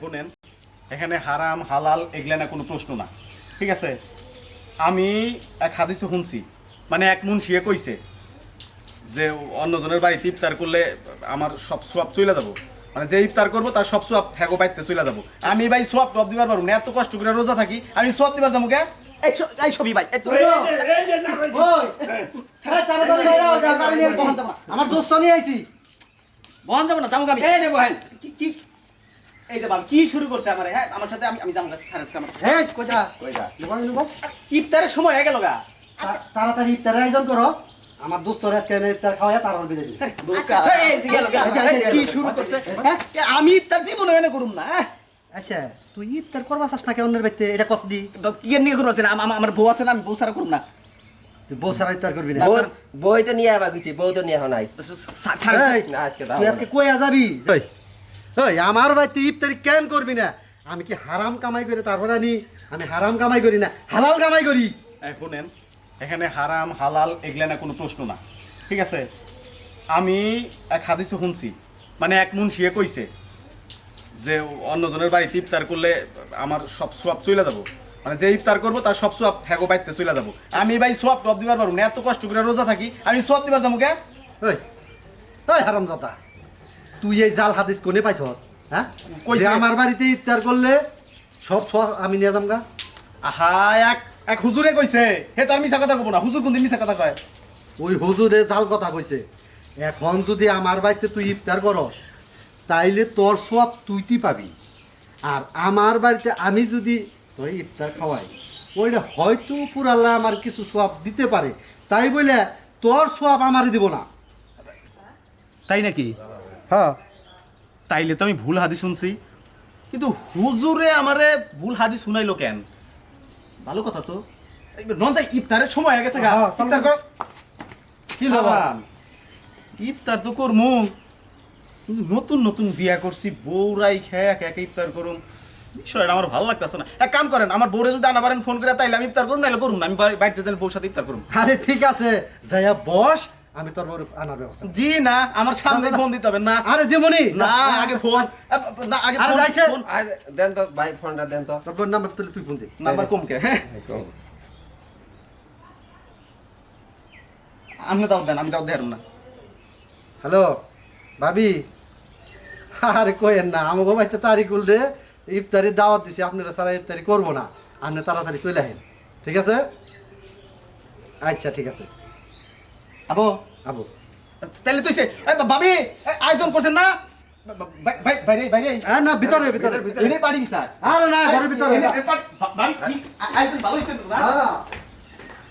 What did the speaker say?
শুনেন এখানে হারাম হালাল এগুলা না কোনো প্রশ্ন না। ঠিক আছে? আমি এক হাদিসে শুনছি মানে এক মুন্সিয়ে কইছে যে অন্যজনের বাড়িতে ইফতার করলে আমার সব সোয়াব চলে যাব। মানে যে ইফতার করব তার সব সোয়াব হ্যাগো বাইতে চলে যাব। আমি ভাই সোয়াব টপ দিবার পারব না এত কষ্ট করে রোজা থাকি আমি সোয়াব দিবার যাব কে। আমার দোস্ত নিয়ে আইছি। বহন যাব না যাব আমি? এই যে বাবা কি শুরু করছে আমার? হ্যাঁ আমার সাথে আমি আমি যাব স্যার আমার এই কোথা কইরা লুকানো লুকাও। ইফতারের সময় হয়ে গেল গা। তাড়াতাড়ি ইফতারের আয়োজন করো। আমার আজকে ইফতার বিদায় দিবি। আচ্ছা, যে যে কি শুরু করছে? হ্যাঁ? আমি ইফতার দিব না এনে করুম না হ্যাঁ? আচ্ছা তুই ইফতার করবা চাস না কে অন্যের বাড়িতে? এটা কষ্ট দি। কি এর নিয়ে আছে না আমার বউ আছে না আমি বউ সারা করুম না। তুই বউ সারা ইফতার করবি না। বই তো নিয়ে আবার কিছু বউ তো নিয়ে এখন নাই আজকে তুই আজকে কই যাবি? ওই আমার বাড়িতে ইফতারি কেন করবি না? আমি কি হারাম কামাই করি? তারপরে আনি আমি হারাম কামাই করি না? হালাল কামাই করি? শুনেন এখানে হারাম হালাল এগুলা না কোনো প্রশ্ন না। ঠিক আছে? আমি এক হাদিসে শুনছি মানে এক মুন্সিয়ে কইছে যে অন্যজনের বাড়িতে ইফতার করলে আমার সব সোয়াব চলে যাব। মানে যে ইফতার করব তার সব সোয়াব হ্যাগো বাইতে চলে যাব। আমি ভাই সোয়াব টপ দিবার পারব না এত কষ্ট করে রোজা থাকি আমি সোয়াব দিবার যাব কে? ওই ওই হারাম দাদা তুই এই জাল হাদিস কোনে পাইছ? হ্যাঁ। যে আমার বাড়িতে ইফতার করলে সব সব আমি নিয়ে যাম গা। আহা এক এক হুজুরে কইছে। হে তার মিছা কথা কব না। হুজুর কোনদিন মিছা কথা কয়? ওই হুজুরে জাল কথা কইছে। এখন যদি আমার বাড়িতে তুই ইফতার করস তাইলে তোর সব তুইটি পাবি। আর আমার বাড়িতে আমি যদি তুই ইফতার খাওয়াই ওইটা হয়তো পুরাল্লা আমার কিছু সব দিতে পারে। তাই বলে তোর সব আমারই দিব না। তাই নাকি? হ্যাঁ। তাইলে তো আমি ভুল হাদিস শুনছি। কিন্তু হুজুরে আমারে ভুল হাদিস শুনাইলো কেন? ভালো কথা তো। নন তাই ইফতারের সময় হয়ে গেছে গা। হ্যাঁ, ইফতার। কি লবা ইফতার তো করমু। নতুন নতুন বিয়া করছি বউরাই খেয়ে একে একে ইফতার করুম। বিষয়টা আমার ভালো লাগতেছে না। এক কাম করেন আমার বউরে যদি আনা পারেন ফোন করে তাইলে আমি ইফতার করুন নাইলে করুন আমি বাড়ি- বাড়িতে যাই বউর সাথে ইফতার করুন আরে ঠিক আছে যাইয়া বস আমি তোর আনার ব্যবস্থা জি না আমার সামনে ফোন দিতে হবে না। আরে দেবনি না আগে ফোন। না আগে আরে যাইছে। দেন তো ভাই ফোনটা দেন তো। তোর নাম্বার তুলে তুই ফোন দে। নাম্বার কমকে হ্যাঁ। আপনি দাও দেন আমি দাও দেন না। হ্যালো ভাবি। আরে কইেন না আমাকে বাড়িতে তারিখ উল্টে ইফতারি দাওয়াত দিছি আপনারা সারা ইফতারি করব না। আপনি তাড়াতাড়ি চলে আসেন ঠিক আছে? আচ্ছা ঠিক আছে। আবো। আবো। তাহলে তুই ভাবি আয়োজন করছেন না? বাইরে বাইরে। না ভিতরে ভিতরে ভিতরে। পারি স্যার। আরে না ঘরের ভিতরে আয়োজন ভালো হয়েছে না।